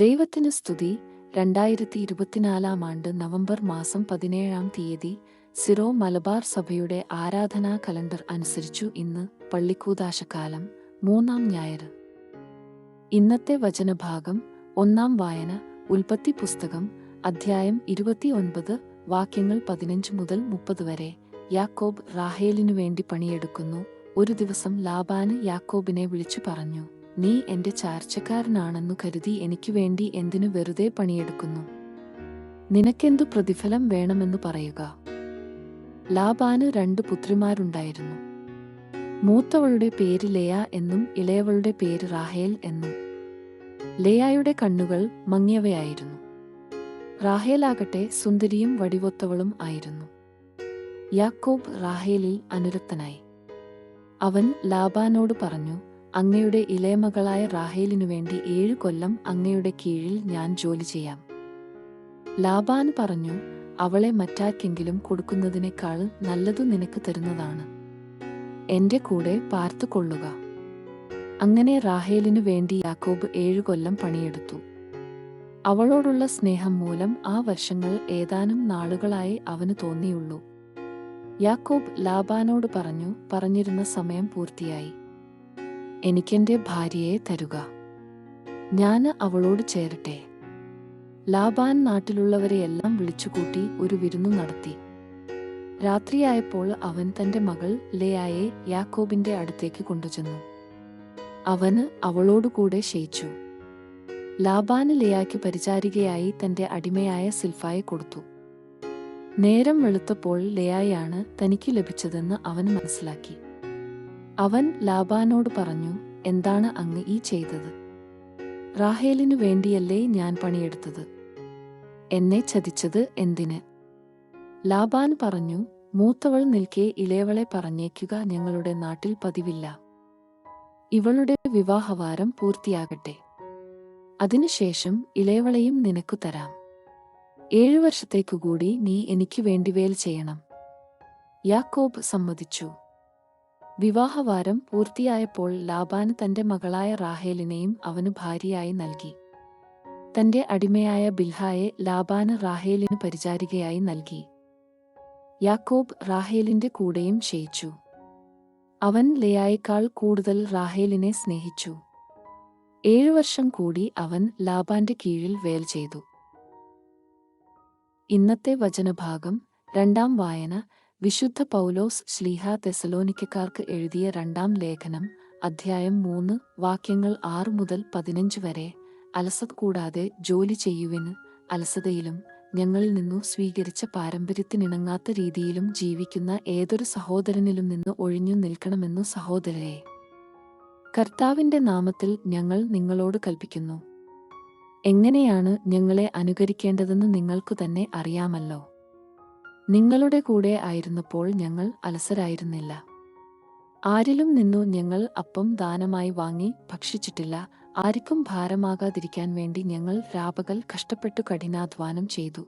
ദൈവത്തിന് സ്തുതി. രണ്ടായിരത്തി ഇരുപത്തിനാലാം ആണ്ട് നവംബർ മാസം പതിനേഴാം തീയതി സിറോ മലബാർ സഭയുടെ ആരാധനാ കലണ്ടർ അനുസരിച്ചു ഇന്ന് പള്ളിക്കൂതാശക്കാലം മൂന്നാം ഞായർ. ഇന്നത്തെ വചനഭാഗം ഒന്നാം വായന ഉൽപ്പത്തി പുസ്തകം അധ്യായം ഇരുപത്തിയൊൻപത് വാക്യങ്ങൾ പതിനഞ്ച് മുതൽ മുപ്പത് വരെ യാക്കോബ് റാഹേലിനു വേണ്ടി പണിയെടുക്കുന്നു. ഒരു ദിവസം ലാബാന് യാക്കോബിനെ വിളിച്ചു പറഞ്ഞു നീ എന്റെ ചാർച്ചക്കാരനാണെന്നു കരുതി എനിക്ക് വേണ്ടി എന്തിനു വെറുതെ പണിയെടുക്കുന്നു? നിനക്കെന്തു പ്രതിഫലം വേണമെന്നു പറയുക? ലാബാന് രണ്ട് പുത്രിമാരുണ്ടായിരുന്നു. മൂത്തവളുടെ പേര് ലയ എന്നും ഇളയവളുടെ പേര് റാഹേൽ എന്നും. ലയായുടെ കണ്ണുകൾ മങ്ങിയവയായിരുന്നു. റാഹേലാകട്ടെ സുന്ദരിയും വടിവൊത്തവളും ആയിരുന്നു. യാക്കോബ് റാഹേലിൽ അനുരക്തനായി. അവൻ ലാബാനോട് പറഞ്ഞു അങ്ങയുടെ ഇളയമകളായ റാഹേലിനു വേണ്ടി ഏഴു കൊല്ലം അങ്ങയുടെ കീഴിൽ ഞാൻ ജോലി ചെയ്യാം. ലാബാൻ പറഞ്ഞു അവളെ മറ്റാർക്കെങ്കിലും കൊടുക്കുന്നതിനേക്കാൾ നല്ലതു നിനക്ക് തരുന്നതാണ്. എന്റെ കൂടെ പാർത്തുകൊള്ളുക അങ്ങനെ റാഹേലിനു വേണ്ടി യാക്കോബ് ഏഴു കൊല്ലം പണിയെടുത്തു. അവളോടുള്ള സ്നേഹം മൂലം ആ വർഷങ്ങൾ ഏതാനും നാളുകളായി അവന് തോന്നിയുള്ളൂ. യാക്കോബ് ലാബാനോട് പറഞ്ഞു പറഞ്ഞിരുന്ന സമയം പൂർത്തിയായി. എനിക്കെന്റെ ഭാര്യയെ തരുക. ഞാൻ അവളോട് ചേരട്ടെ. ലാബാൻ നാട്ടിലുള്ളവരെയെല്ലാം വിളിച്ചുകൂട്ടി ഒരു വിരുന്നു നടത്തി. രാത്രിയായപ്പോൾ അവൻ തന്റെ മകൾ ലേയായെ യാക്കോബിന്റെ അടുത്തേക്ക് കൊണ്ടുചെന്നു. അവന് അവളോടുകൂടെ ശയിച്ചു ലാബാന് ലേയായ്ക്ക് പരിചാരികയായി തന്റെ അടിമയായ സിൽഫായെ കൊടുത്തു. നേരം വെളുത്തപ്പോൾ ലേയായാണ് തനിക്ക് ലഭിച്ചതെന്ന് അവൻ മനസ്സിലാക്കി. അവൻ ലാബാനോട് പറഞ്ഞു എന്താണ് അങ്ങ് ഈ ചെയ്തത്? റാഹേലിനു വേണ്ടിയല്ലേ ഞാൻ പണിയെടുത്തത്? എന്നെ ചതിച്ചത് എന്തിന്? ലാബാൻ പറഞ്ഞു മൂത്തവൾ നിൽക്കെ ഇളയവളെ പറഞ്ഞേക്കുക ഞങ്ങളുടെ നാട്ടിൽ പതിവില്ല. ഇവളുടെ വിവാഹവാരം പൂർത്തിയാകട്ടെ. അതിനുശേഷം ഇളയവളെയും നിനക്കു തരാം. ഏഴു വർഷത്തേക്കുകൂടി നീ എനിക്ക് വേണ്ടി വേൽ ചെയ്യണം. യാക്കോബ് സമ്മതിച്ചു. വിവാഹവാരം പൂർത്തിയായപ്പോൾ ലാബാന് തന്റെ മകളായ റാഹേലിനെയും അവന് ഭാര്യയായി നൽകി. തന്റെ അടിമയായ ബിൽഹായെ ലാബാന് റാഹേലിന് പരിചാരികയായി നൽകി. യാക്കോബ് റാഹേലിന്റെ കൂടെയും ക്ഷയിച്ചു. അവൻ ലയായേക്കാൾ കൂടുതൽ റാഹേലിനെ സ്നേഹിച്ചു. ഏഴു വർഷം കൂടി അവൻ ലാബാന്റെ കീഴിൽ വേൽ ചെയ്തു. ഇന്നത്തെ വചനഭാഗം രണ്ടാം വായന വിശുദ്ധ പൗലോസ് ശ്ലീഹ തെസലോനിക്കക്കാർക്ക് എഴുതിയ രണ്ടാം ലേഖനം അധ്യായം മൂന്ന് വാക്യങ്ങൾ ആറ് മുതൽ പതിനഞ്ച് വരെ. അലസത കൂടാതെ ജോലി ചെയ്യുവിന് അലസതയിലും ഞങ്ങളിൽ നിന്നു സ്വീകരിച്ച പാരമ്പര്യത്തിനിണങ്ങാത്ത രീതിയിലും ജീവിക്കുന്ന ഏതൊരു സഹോദരനിലും നിന്ന് ഒഴിഞ്ഞു നിൽക്കണമെന്നു സഹോദരരെ. കർത്താവിന്റെ നാമത്തിൽ ഞങ്ങൾ നിങ്ങളോട് കൽപ്പിക്കുന്നു. എങ്ങനെയാണ് ഞങ്ങളെ അനുകരിക്കേണ്ടതെന്ന് നിങ്ങൾക്കു തന്നെ അറിയാമല്ലോ. നിങ്ങളുടെ കൂടെ ആയിരുന്നപ്പോൾ ഞങ്ങൾ അലസരായിരുന്നില്ല. ആരിലും നിന്നു ഞങ്ങൾ അപ്പം ദാനമായി വാങ്ങി ഭക്ഷിച്ചിട്ടില്ല. ആർക്കും ഭാരമാകാതിരിക്കാൻ വേണ്ടി ഞങ്ങൾ രാപകൽ കഷ്ടപ്പെട്ടു കഠിനാധ്വാനം ചെയ്തു.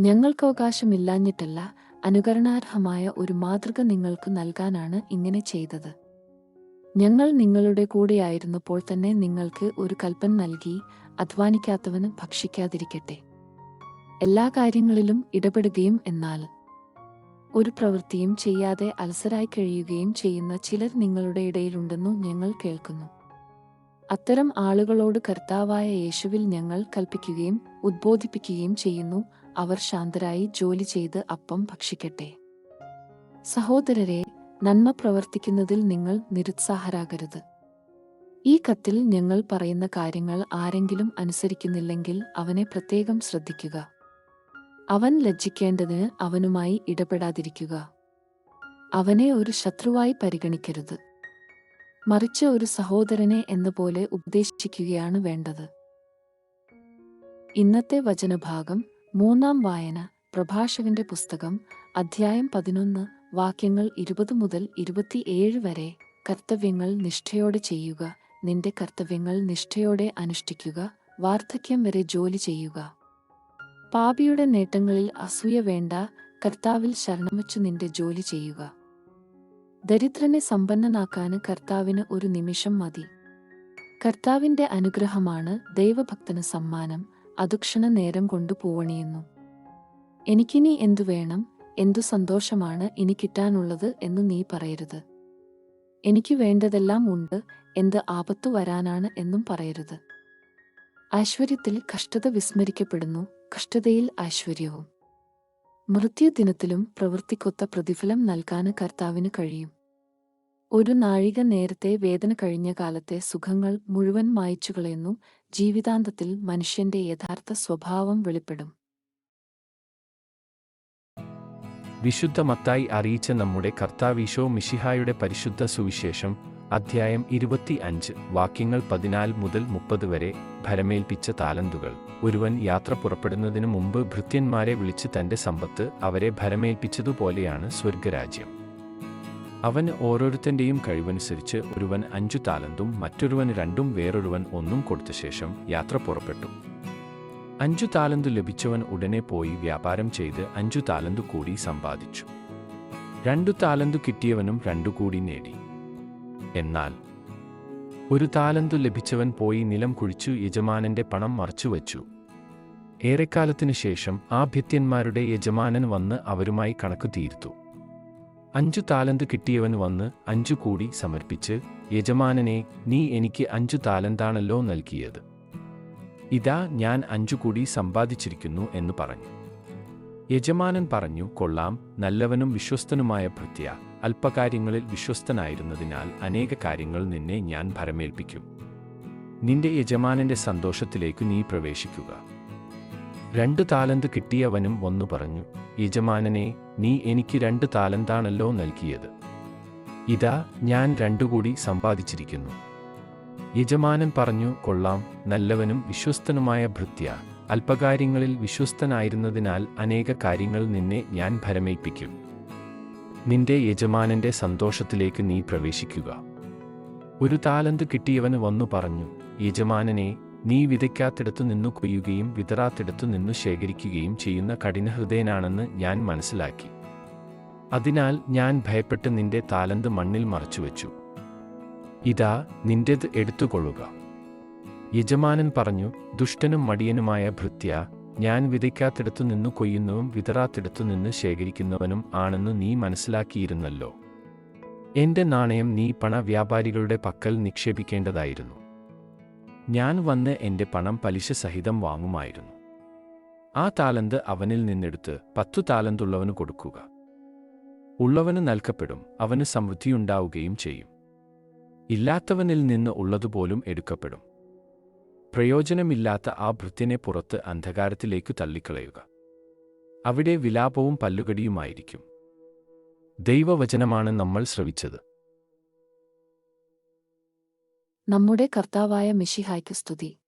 ഞങ്ങൾക്ക് അവകാശമില്ലാഞ്ഞിട്ടല്ല അനുകരണാർഹമായ ഒരു മാതൃക നിങ്ങൾക്ക് നൽകാനാണ് ഇങ്ങനെ ചെയ്തത്. ഞങ്ങൾ നിങ്ങളുടെ കൂടെയായിരുന്നപ്പോൾ തന്നെ നിങ്ങൾക്ക് ഒരു കൽപ്പന നൽകി അധ്വാനിക്കാത്തവന് ഭക്ഷിക്കാതിരിക്കട്ടെ. എല്ലാ കാര്യങ്ങളിലും ഇടപെടുകയും എന്നാൽ ഒരു പ്രവൃത്തിയും ചെയ്യാതെ അലസരായി കഴിയുകയും ചെയ്യുന്ന ചിലർ നിങ്ങളുടെ ഇടയിലുണ്ടെന്നു ഞങ്ങൾ കേൾക്കുന്നു. അത്തരം ആളുകളോട് കർത്താവായ യേശുവിൽ ഞങ്ങൾ കൽപ്പിക്കുകയും ഉദ്ബോധിപ്പിക്കുകയും ചെയ്യുന്നു. അവർ ശാന്തരായി ജോലി ചെയ്ത് അപ്പം ഭക്ഷിക്കട്ടെ. സഹോദരരെ നന്മ പ്രവർത്തിക്കുന്നതിൽ നിങ്ങൾ നിരുത്സാഹരാകരുത്. ഈ കത്തിൽ ഞങ്ങൾ പറയുന്ന കാര്യങ്ങൾ ആരെങ്കിലും അനുസരിക്കുന്നില്ലെങ്കിൽ അവനെ പ്രത്യേകം ശ്രദ്ധിക്കുക. അവൻ ലജ്ജിക്കേണ്ടതിന് അവനുമായി ഇടപെടാതിരിക്കുക. അവനെ ഒരു ശത്രുവായി പരിഗണിക്കരുത്. മറിച്ച് ഒരു സഹോദരനെ എന്നപോലെ ഉപദേശിക്കുകയാണ് വേണ്ടത്. ഇന്നത്തെ വചനഭാഗം മൂന്നാം വായന പ്രഭാഷകന്റെ പുസ്തകം അധ്യായം പതിനൊന്ന് വാക്യങ്ങൾ ഇരുപത് മുതൽ ഇരുപത്തിയേഴ് വരെ കർത്തവ്യങ്ങൾ നിഷ്ഠയോടെ ചെയ്യുക നിന്റെ കർത്തവ്യങ്ങൾ നിഷ്ഠയോടെ അനുഷ്ഠിക്കുക വാർദ്ധക്യം വരെ ജോലി ചെയ്യുക. പാപിയുടെ നേട്ടങ്ങളിൽ അസൂയ വേണ്ട കർത്താവിൽ ശരണം വെച്ചു നിന്റെ ജോലി ചെയ്യുക. ദരിദ്രനെ സമ്പന്നനാക്കാന് കർത്താവിന് ഒരു നിമിഷം മതി. കർത്താവിന്റെ അനുഗ്രഹമാണ് ദൈവഭക്തന് സമ്മാനം അതുക്ഷണ നേരം കൊണ്ടു പൂവണിയുന്നു. എനിക്കിനി എന്തു വേണം എന്തു സന്തോഷമാണ് ഇനി കിട്ടാനുള്ളത് എന്ന് നീ പറയരുത്. എനിക്ക് വേണ്ടതെല്ലാം ഉണ്ട് എന്ത് ആപത്തു വരാനാണ് എന്നും പറയരുത്. ഐശ്വര്യത്തിൽ കഷ്ടത വിസ്മരിക്കപ്പെടുന്നു കഷ്ടതയിൽ ഐശ്വര്യവും. മൃത്യുദിനത്തിലും പ്രവൃത്തിക്കൊത്ത പ്രതിഫലം നൽകാന് കർത്താവിന് കഴിയും. ഒരു നാഴിക നേരത്തെ വേദന കഴിഞ്ഞ കാലത്തെ സുഖങ്ങൾ മുഴുവൻ മായിച്ചുകളയുന്നു ജീവിതാന്തത്തിൽ മനുഷ്യന്റെ യഥാർത്ഥ സ്വഭാവം വെളിപ്പെടും. വിശുദ്ധ മത്തായി അറിയിച്ച നമ്മുടെ കർത്താവീശോ മിഷിഹായുടെ പരിശുദ്ധ സുവിശേഷം അധ്യായം ഇരുപത്തി അഞ്ച് വാക്യങ്ങൾ പതിനാല് മുതൽ മുപ്പത് വരെ ഭരമേൽപ്പിച്ച താലന്തുകൾ. ഒരുവൻ യാത്ര പുറപ്പെടുന്നതിനു മുമ്പ് ഭൃത്യന്മാരെ വിളിച്ച് തന്റെ സമ്പത്ത് അവരെ ഭരമേൽപ്പിച്ചതുപോലെയാണ് സ്വർഗരാജ്യം അവന് ഓരോരുത്തന്റെയും കഴിവനുസരിച്ച് ഒരുവൻ അഞ്ചു താലന്തും മറ്റൊരുവൻ രണ്ടും വേറൊരുവൻ ഒന്നും കൊടുത്ത ശേഷം യാത്ര പുറപ്പെട്ടു. അഞ്ചു താലന്തു ലഭിച്ചവൻ ഉടനെ പോയി വ്യാപാരം ചെയ്ത് അഞ്ചു താലന്തു കൂടി സമ്പാദിച്ചു. രണ്ടു താലന്തു കിട്ടിയവനും രണ്ടു കൂടി നേടി. എന്നാൽ ഒരു താലന്തു ലഭിച്ചവൻ പോയി നിലം കുഴിച്ചു യജമാനന്റെ പണം മറച്ചുവച്ചു. ഏറെക്കാലത്തിനു ശേഷം ആ ഭിത്യന്മാരുടെ യജമാനൻ വന്ന് അവരുമായി കണക്ക് തീർത്തു. അഞ്ചു താലന്ത് കിട്ടിയവൻ വന്ന് അഞ്ചു കൂടി സമർപ്പിച്ച് യജമാനനെ നീ എനിക്ക് അഞ്ചു താലന്താണല്ലോ നൽകിയത്. ഇതാ ഞാൻ അഞ്ചു കൂടി സമ്പാദിച്ചിരിക്കുന്നു എന്ന് പറഞ്ഞു. യജമാനൻ പറഞ്ഞു കൊള്ളാം നല്ലവനും വിശ്വസ്തനുമായ ഭൃത്യ അല്പകാര്യങ്ങളിൽ വിശ്വസ്തനായിരുന്നതിനാൽ അനേക കാര്യങ്ങൾ നിന്നെ ഞാൻ ഭരമേൽപ്പിക്കും. നിന്റെ യജമാനന്റെ സന്തോഷത്തിലേക്ക് നീ പ്രവേശിക്കുക. രണ്ടു താലന്ത് കിട്ടിയവനും വന്നു പറഞ്ഞു യജമാനനെ നീ എനിക്ക് രണ്ട് താലന്താണല്ലോ നൽകിയത്. ഇതാ ഞാൻ രണ്ടുകൂടി സമ്പാദിച്ചിരിക്കുന്നു. യജമാനൻ പറഞ്ഞു കൊള്ളാം നല്ലവനും വിശ്വസ്തനുമായ ഭൃത്യ. അല്പകാര്യങ്ങളിൽ വിശ്വസ്തനായിരുന്നതിനാൽ അനേക കാര്യങ്ങൾ നിന്നെ ഞാൻ ഭരമേൽപ്പിക്കും. നിന്റെ യജമാനന്റെ സന്തോഷത്തിലേക്ക് നീ പ്രവേശിക്കുക. ഒരു താലന്ത് കിട്ടിയവന് വന്നു പറഞ്ഞു യജമാനനെ നീ വിതയ്ക്കാത്തിടത്തു നിന്നു കൊയ്യുകയും വിതറാത്തിടത്തു നിന്നു ശേഖരിക്കുകയും ചെയ്യുന്ന കഠിനഹൃദയനാണെന്ന് ഞാൻ മനസ്സിലാക്കി. അതിനാൽ ഞാൻ ഭയപ്പെട്ട് നിന്റെ താലന്ത് മണ്ണിൽ മറച്ചുവെച്ചു. ഇതാ നിന്റേത് എടുത്തുകൊള്ളുക. യജമാനൻ പറഞ്ഞു ദുഷ്ടനും മടിയനുമായ ഭൃത്യ ഞാൻ വിതയ്ക്കാത്തിടത്തു നിന്നു കൊയ്യുന്നവും വിതറാത്തിടത്തു നിന്ന് ശേഖരിക്കുന്നവനും ആണെന്ന് നീ മനസ്സിലാക്കിയിരുന്നല്ലോ. എന്റെ നാണയം നീ പണവ്യാപാരികളുടെ പക്കൽ നിക്ഷേപിക്കേണ്ടതായിരുന്നു. ഞാൻ വന്ന് എന്റെ പണം പലിശ സഹിതം വാങ്ങുമായിരുന്നു. ആ താലന്ത് അവനിൽ നിന്നെടുത്ത് പത്തു താലന്തുള്ളവന് കൊടുക്കുക. ഉള്ളവന് നൽകപ്പെടും അവന് സമൃദ്ധിയുണ്ടാവുകയും ചെയ്യും. ഇല്ലാത്തവനിൽ നിന്ന് ഉള്ളതുപോലും എടുക്കപ്പെടും. പ്രയോജനമില്ലാത്ത ആ ഭൃത്യനെ പുറത്ത് അന്ധകാരത്തിലേക്കു തള്ളിക്കളയുക. അവിടെ വിലാപവും പല്ലുകടിയുമായിരിക്കും. ദൈവവചനമാണ് നമ്മൾ ശ്രവിച്ചത്. നമ്മുടെ കർത്താവായ മിഷിഹായ്ക്ക് സ്തുതി.